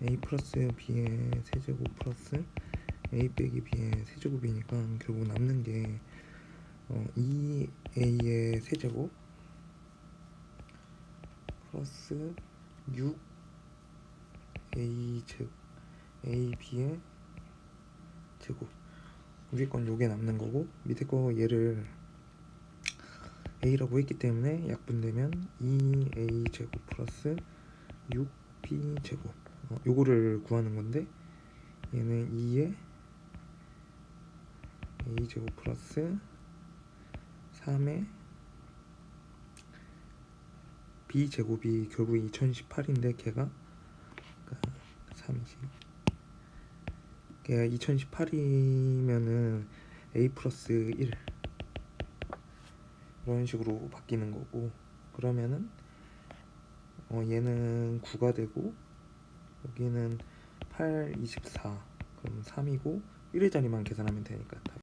a 플러스 b의 세제곱 플러스 a 빼기 b의 세제곱이니까 결국 남는 게 어, 2a의 세제곱 플러스 6a 제 a b의 제곱. 위에 건 요게 남는 거고 밑에 거 얘를 a라고 했기 때문에 약분되면 2a 제곱 플러스 6b 제곱 어, 요거를 구하는 건데 얘는 2에 a 제곱 플러스 3에 b 제곱이 결국 2018인데 걔가 그러니까 3이지. 걔가 2018이면은 a 플러스 1 이런 식으로 바뀌는 거고 그러면은 어 얘는 9가 되고 여기는 8, 24 그럼 3이고 1의 자리만 계산하면 되니까